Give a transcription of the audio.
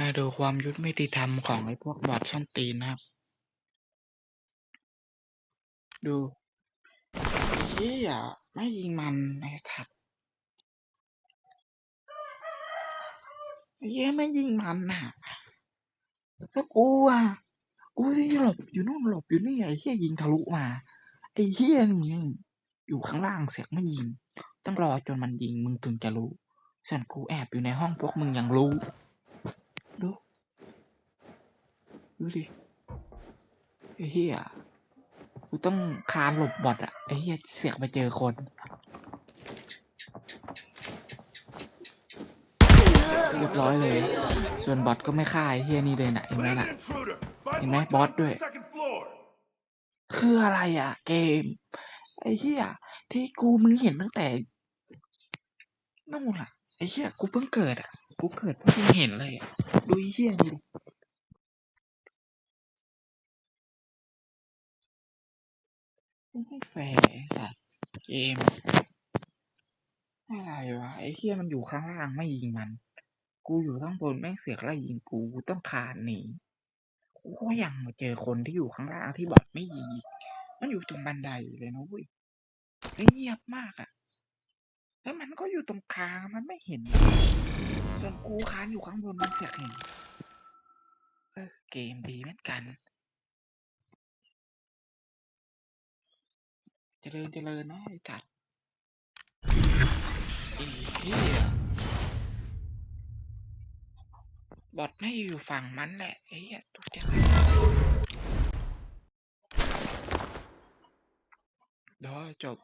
มาดูความยุติธรรมของไอ้พวกบอทส้นตีนนะครับ ดูไอ้เหี้ยไม่ยิงมันไอ้สัตว์ไอ้เหี้ยไม่ยิงมันน่ะแล้วกูอะกูที่หลบอยู่นู่นหลบอยู่นี่ไอ้เหี้ยยิงทะลุมาไอ้เหี้ยนี่อยู่ข้างล่างเสียงไม่ยิง ต้องรอจนมันยิงมึงถึงจะรู้ส่วนกูแอบอยู่ในห้องพวกมึงยังรู้ ดู ดูดิไอ้เหี้ยกูต้องคานหลบบอทอะไอ้เหี้ยเสียกไปเจอคนเรียบร้อยเลย ส่วนบอทก็ไม่ฆ่าไอ้เหี้ยนี่เลยนะเห็นไหมล่ะ intruder. ห็นไหมบอสด้วย คืออะไรอะเกม ไอ้เหี้ยที่กูมึงเห็นตั้งแต่นู่นล่ะไอ้เหี้ยกูเพิ่งเกิดอะกูเกิดเพิ่งเห็นเลยอะดูไอ้เหี้ยนี่ ไม่แฟร์ไอ้สัสเกม อะไรวะ ไอ้เหี้ยมันอยู่ข้างล่างไม่ยิงมัน กูอยู่ข้างบนแม่งเสือกไล่ยิงกูกูต้องคานหนีกูก็ยังมาเจอคนที่อยู่ข้างล่างที่บอดไม่ยิงมันอยู่ตรงบันไดเลยนะเว้ยแล้เงียบมากอะแล้วมันก็อยู่ตรงกลางมันไม่เห็นส่วนกูคานอยู่ข้างบนมันเสือกเห็นเออเกมดีเหมือนกัน เจริญเจริญนะไอ้จัดไอ้เหี้ยบอดไม่อยู่ฝั่งมันแหละไอ้เหี้ยตุกจะเดี๋ยวจบ